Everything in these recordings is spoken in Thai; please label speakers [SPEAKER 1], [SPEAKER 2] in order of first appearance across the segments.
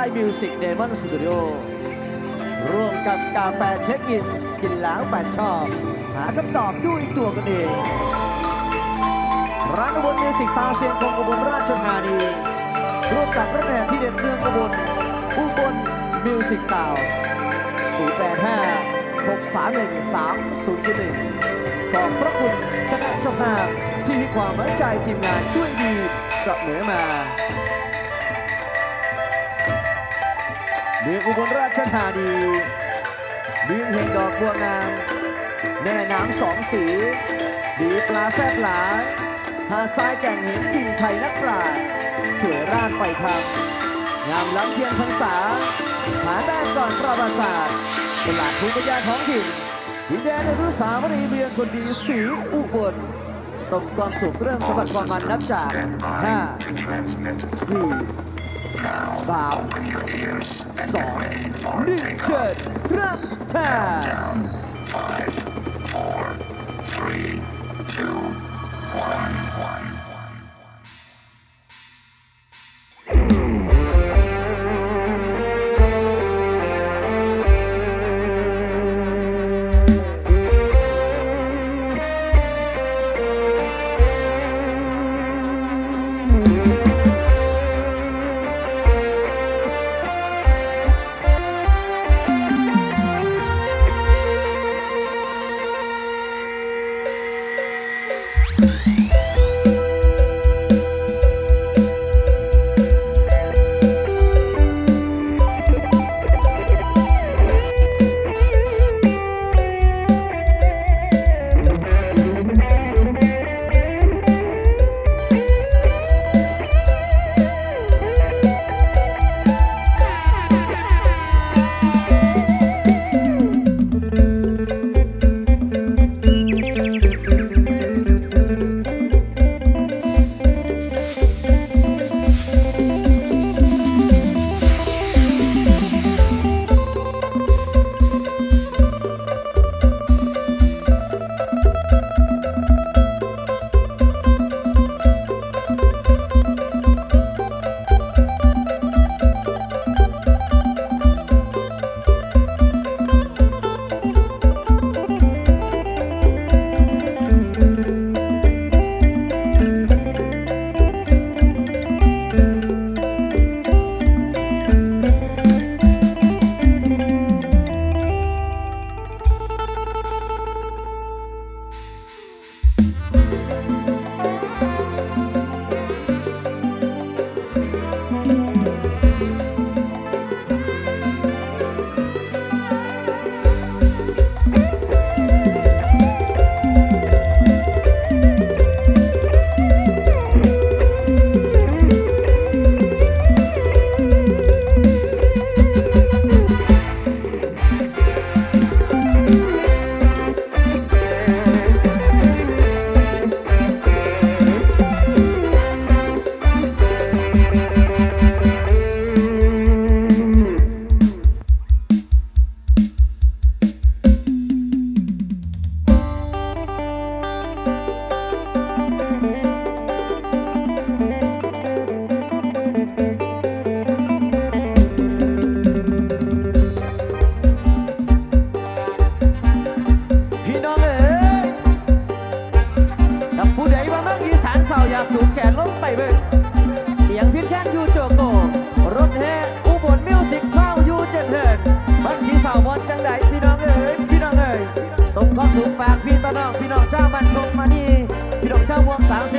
[SPEAKER 1] ายมิวสิกเดมอนสตูดิโอร่วมกับกาแฟเช็คอิน กินล้างแฟนชอบ หาคำตอบด้วยตัวกันเอง ร้านอุบลมิวสิกซาวเสียงของอุบลราชธานีร่วมกับระแนที่เด็ดเมืองอุบลอุบลมิวสิกซาว085 631 3071ขอบพระคุณคณะเจ้าภาพที่ให้ความไว้ใจทีมงานด้วยดีเสมอมา เมืองอุบลราชธานีเมืองแห่งดอกบัวงามแม่น้ำสองสี ดีปลาแซ่บหลาหาดทรายแก่งหินทินไทยนักปราชญ์ถวยราดไฟทำงามล้ำเทียนพรรษา หาได้ก่อนประวัติศาสตร์ตลาดภูมิปัญญาท้องถิ่นดินแดนอนุสาวรีย์เมืองคนดีสีอุบลสมความสุขเริ่มสะบัดความมันนับจาก 5 4 สามสองหนึ่งเชิญเ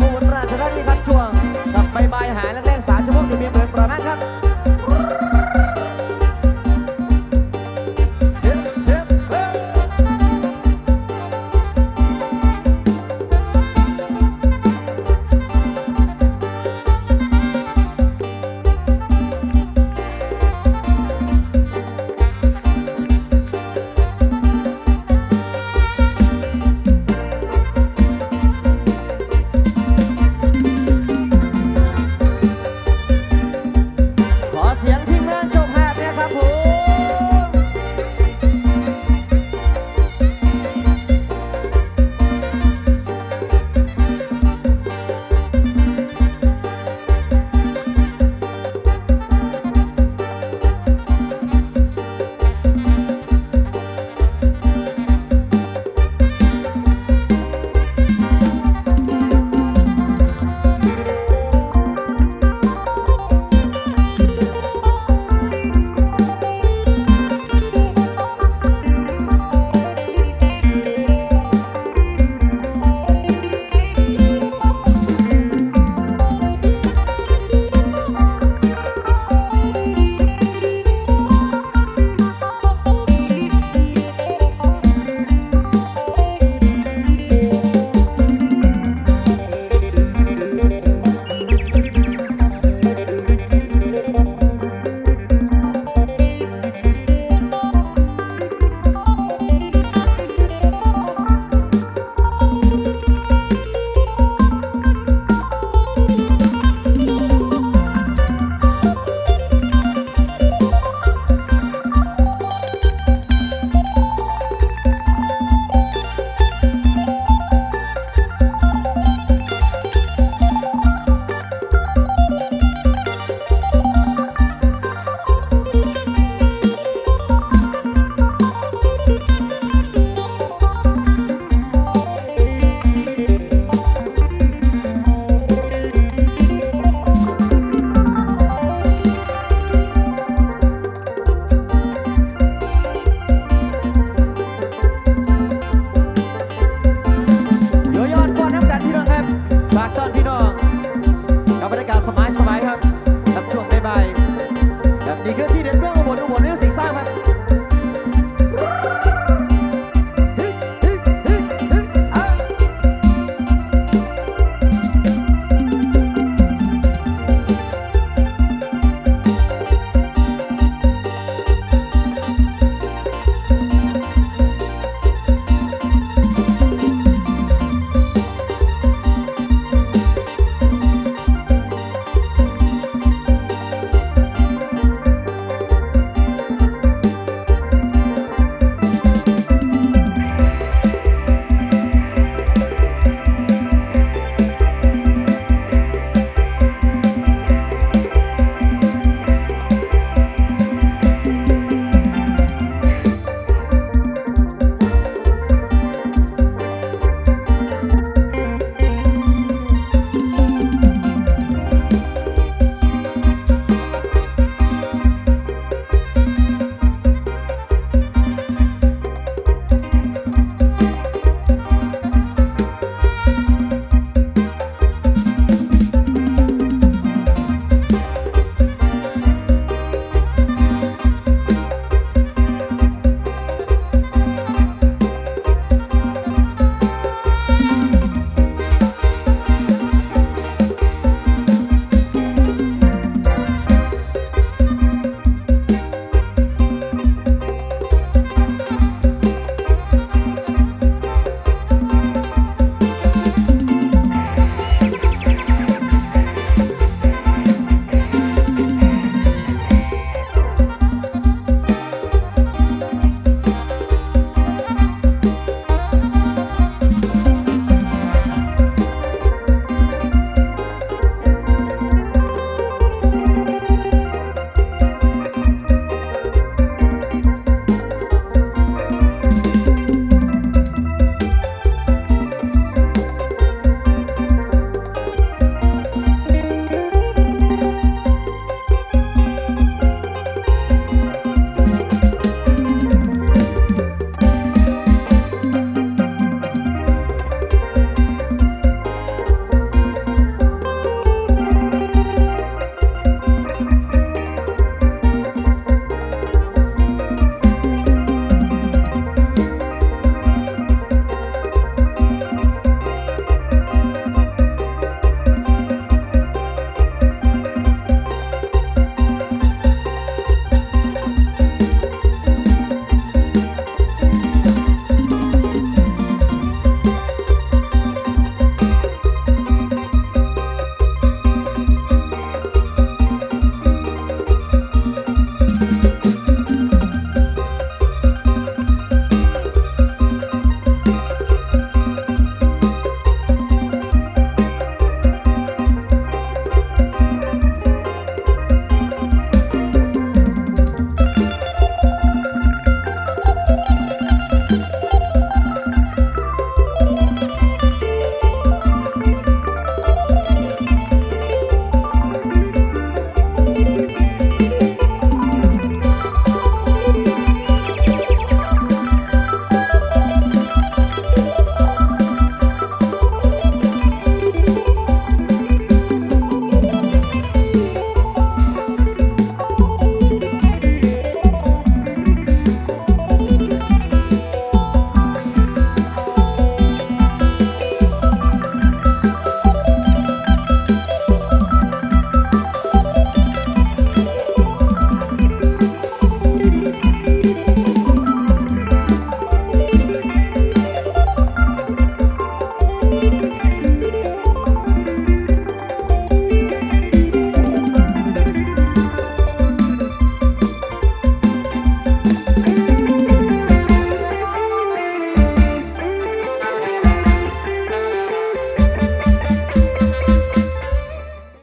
[SPEAKER 1] บอุบลราชธานีครับช่วง